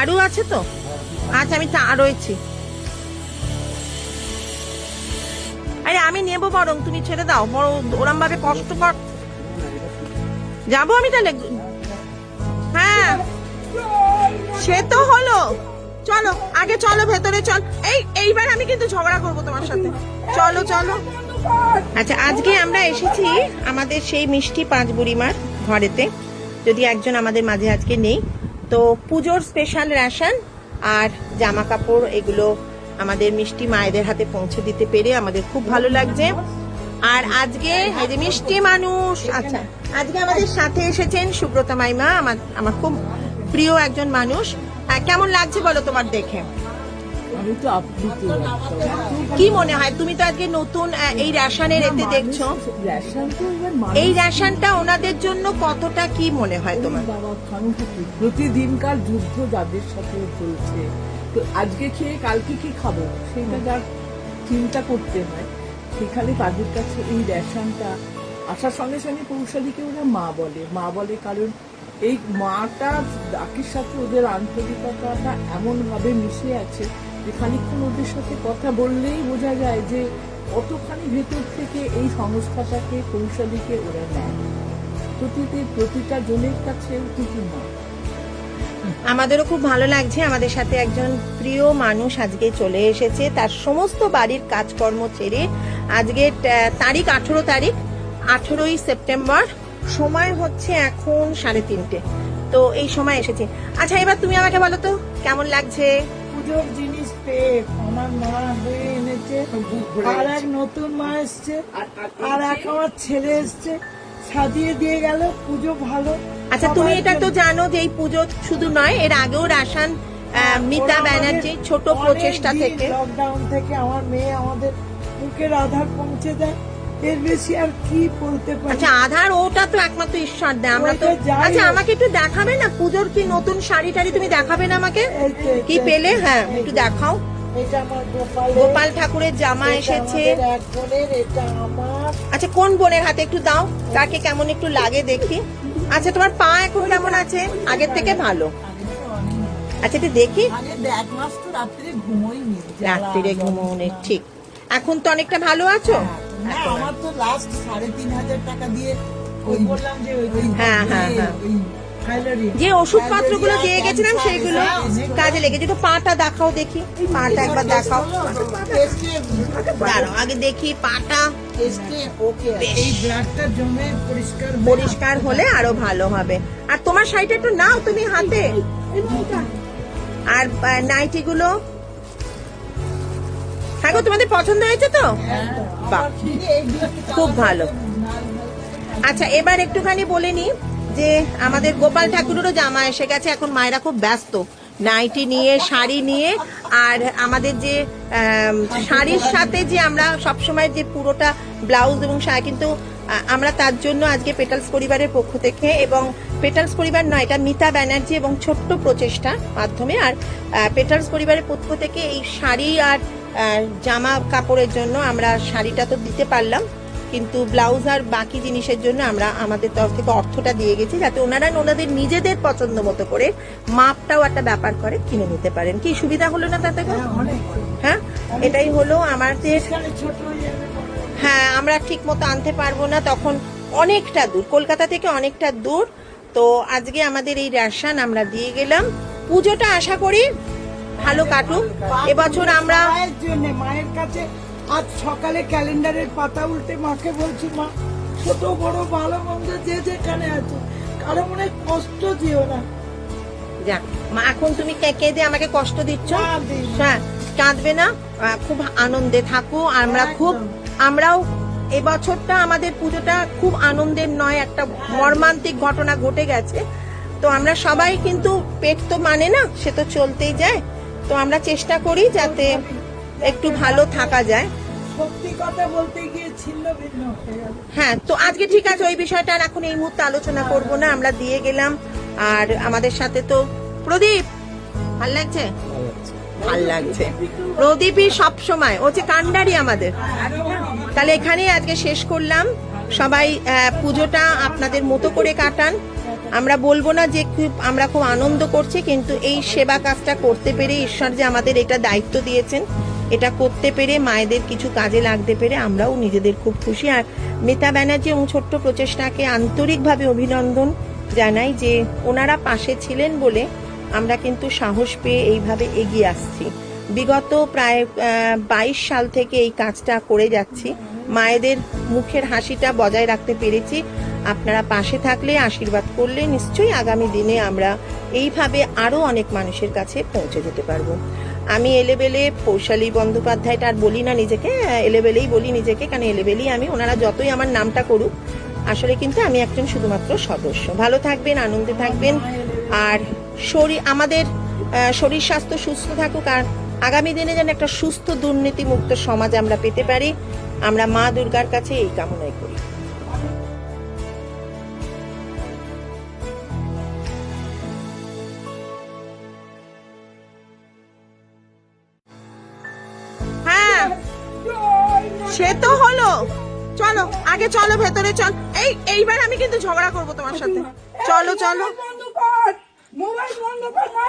আরও আছে তো? আচ্ছা আমি তা রয়েছি। আরে, আমি নেব বরং, তুমি ছেড়ে দাও। বড় ওরম ভাবে কষ্ট কর। যাব আমি তাহলে? হ্যাঁ। সে তো হলো। চলো, আগে চলো, ভেতরে চল। এই, এইবার আমি কিন্তু ঝগড়া করব তোমার সাথে। চলো চলো। আচ্ছা আজকে আমরা এসেছি আমাদের সেই মিষ্টি পাঁচ বুড়িমার ঘরেতে। যদি একজন আমাদের মাঝে আজকে নেই তো পুজোর স্পেশাল রেশন আর জামা কাপড় এগুলো আমাদের মিষ্টি মায়েদের হাতে পৌঁছে দিতে পেরে আমাদের খুব ভালো লাগছে। আর আজকে এই যে মিষ্টি মানুষ আচ্ছা আজকে আমাদের সাথে এসেছেন সুব্রত মাইমা, আমার আমার খুব প্রিয় একজন মানুষ। কেমন লাগছে বলো তোমার দেখে? আমি তো আপ্লুত কি মনে হয়? তুমি তো আজকে নতুন এই রেশনের এতে দেখছ। রেশন তো এবার এই রেশনটা ওনাদের জন্য কতটা কি মনে হয় তোমার? প্রতিদিনকার যুদ্ধ যাদের সাথে চলছে। তো আজকে খেয়ে কালকে কি খাব? সেটা যার চিন্তা করতে হয়। সেখানে তাদের কাছে এই রেশনটা আসার সঙ্গে সঙ্গে কৌশলীকে ওরা মা বলে। মা বলে কারণ এই মাটা ডাকের সাথে ওদের আন্তরিকতাটা এমনভাবে মিশে আছে যে খানিকক্ষণ ওদের সাথে কথা বললেই বোঝা যায় যে কতখানি ভেতর থেকে এই সংস্থাটাকে, কৌশলীকে ওরা নেয়। প্রতিটি প্রতিটা জনের কাছে কিন্তু না আমাদেরও খুব ভালো লাগছে। আমাদের সাথে একজন প্রিয় মানুষ আজকে চলে এসেছে। তার সমস্ত বাড়ির কাজকর্ম ছেড়ে আজকে তারিখ আঠেরো তারিখ, আঠেরোই সেপ্টেম্বর। সময় হচ্ছে এখন সাড়ে তিনটে। তো এই সময় এসেছে। আচ্ছা এবার তুমি আমাকে বলো তো, কেমন লাগছে? পুজোর জিনিস পেয়ে আমার মা হয়ে এনেছে। আর এক নতুন মা এসছে। আর এক আমার ছেলে এসছে। সাজিয়ে দিয়ে গেল পুজো ভালো। আচ্ছা তুমি এটা তো জানো যে এই পুজো শুধু নয় এর আগেও রাসান আহ, মিতা ব্যানার্জি ছোট প্রচেষ্টা থেকে লকডাউন থেকে আমার মেয়ে আমাদের মুখের আধার পৌঁছে দেয়। এর বেশি আর কি বলতে পারি? আচ্ছা আধার ওটা তো একমাত্র ঈশ্বর দেয়। আমরা তো আচ্ছা আমাকে একটু দেখাবে না? পুজোর কি নতুন শাড়ি টাড়ি তুমি দেখাবে না আমাকে? কি পেলে? হ্যাঁ একটু দেখাও। গোপাল গোপাল ঠাকুরের জামা এসেছে। এক বোনের এটা আমার। আচ্ছা কোন বোনের হাতে একটু দাও? তাকে কেমন একটু লাগে দেখি। আচ্ছা তোমার পা এখন কেমন আছে? আগের থেকে ভালো। আচ্ছা একটু দেখি। আগে এক মাস তো রাত্রে ঘুমোইনি রাত্রিরে ঘুমোনে ঠিক। এখন তো অনেকটা ভালো আছো? না আমার তো লাস্ট সাড়ে তিন হাজার টাকা দিয়ে ওই বললাম যে ওই হ্যাঁ হ্যাঁ হ্যাঁ যে ওষুধপত্রগুলো দিয়ে গেছিলাম সেইগুলো কাজে লেগেছে তো পাটা দেখাও দেখি পাটা একবার দেখাও দাঁড়াও আগে দেখি পাটা পরিষ্কার হলে আরও ভালো হবে আর তোমার শাড়িটা একটু নাও তুমি হাতে আর নাইটি গুলো গো, তোমাদের পছন্দ হয়েছে তো? বাহ খুব ভালো। আচ্ছা এবার একটুখানি বলে নি যে আমাদের গোপাল ঠাকুরেরও জামা এসে গেছে এখন মায়েরা খুব ব্যস্ত। নাইটি নিয়ে শাড়ি নিয়ে আর আমাদের যে শাড়ির সাথে যে আমরা সবসময় যে পুরোটা ব্লাউজ এবং শাড়ি কিন্তু আমরা তার জন্য আজকে পেটালস পরিবারের পক্ষ থেকে এবং পেটালস পরিবার নয় এটা মিতা ব্যানার্জি এবং ছোট্ট প্রচেষ্টা মাধ্যমে আর পেটালস পরিবারের পক্ষ থেকে এই শাড়ি আর জামা কাপড়ের জন্য আমরা শাড়িটা তো দিতে পারলাম কিন্তু ব্লাউজ আর বাকি জিনিসের জন্য আমরা আমাদের তরফ থেকে অর্থটা দিয়ে গেছি যাতে ওনারা ওনাদের নিজেদের পছন্দ মতো করে মাপটাও একটা ব্যাপার করে কিনে নিতে পারেন। কি সুবিধা হলো না তাতে হ্যাঁ এটাই হলো আমাদের হয়ে। হ্যাঁ আমরা ঠিক মতো আনতে পারব না তখন অনেকটা দূর। কলকাতা থেকে অনেকটা দূর। তো আজকে আমাদের এই রেশন আমরা দিয়ে গেলাম। পুজোটা আশা করি ভালো কাটুক। এবছর আমরা মায়ের জন্য মায়ের কাছে আজ সকালে ক্যালেন্ডারের পাতা উল্টে মাকে বলছি মা ছোট বড় ভালো মন্দ যে যেখানে আছে কারও মনে কষ্ট দিও না। যাক মা এখন তুমি কেঁদে আমাকে কষ্ট দিচ্ছ? হ্যাঁ কাঁদবে না খুব আনন্দে থাকো আমরা খুব আমরাও এবছরটা আমাদের পুজোটা খুব আনন্দের নয় একটা মর্মান্তিক ঘটনা ঘটে গেছে। তো আমরা সবাই কিন্তু পেট তো মানে না সে তো চলতেই যায়। তো আমরা চেষ্টা করি যাতে একটু ভালো থাকা যায়। সত্যি কথা বলতে গিয়ে ছিন্ন ভিন্ন হ্যাঁ তো আজকে ঠিক আছে ওই বিষয়টা আর এখন এই মুহূর্তে আলোচনা করব না আমরা দিয়ে গেলাম। আর আমাদের সাথে তো প্রদীপ ভালো লাগছে? ভালো লাগছে। প্রদীপই সব সময় ও হচ্ছে কান্ডারি আমাদের। তাহলে এখানেই আজকে শেষ করলাম। সবাই পুজোটা আপনাদের মতো করে কাটান। আমরা বলব না যে খুব, আমরা খুব আনন্দ করছি, কিন্তু এই সেবা কাজটা করতে পেরে ঈশ্বর যে আমাদের এটা দায়িত্ব দিয়েছেন, এটা করতে পেরে মায়েদের কিছু কাজে লাগতে পেরে আমরাও নিজেদের খুব খুশি। আর মিতা ব্যানার্জি এবং ছোট্ট প্রচেষ্টাকে আন্তরিকভাবে অভিনন্দন জানাই যে ওনারা পাশে ছিলেন বলে আমরা কিন্তু সাহস পেয়ে এইভাবে এগিয়ে আসছি। বিগত প্রায় বাইশ সাল থেকে এই কাজটা করে যাচ্ছি। মায়েদের মুখের হাসিটা বজায় রাখতে পেরেছি। আপনারা পাশে থাকলে আশীর্বাদ করলে নিশ্চয়ই আগামী দিনে আমরা এইভাবে আরও অনেক মানুষের কাছে পৌঁছে যেতে পারব। আমি এলেবেলে পৌশালী বন্দ্যোপাধ্যায়টা আর বলি না নিজেকে আহ, এলেবেলেই বলি নিজেকে কারণ এলেবেলেই আমি ওনারা যতই আমার নামটা করুক আসলে কিন্তু আমি একজন শুধুমাত্র সদস্য। ভালো থাকবেন আনন্দে থাকবেন আর শরীর আমাদের শরীর স্বাস্থ্য সুস্থ থাকুক আর আগামী দিনে যেন একটা সুস্থ দুর্নীতিমুক্ত সমাজ আমরা পেতে পারি আমরা মা দুর্গার কাছে এই কামনাই করি। সে তো হলো। চলো আগে চলো ভেতরে চল। এই এইবার আমি কিন্তু ঝগড়া করব তোমার সাথে। চলো চলো। মোবাইল বন্ধ কর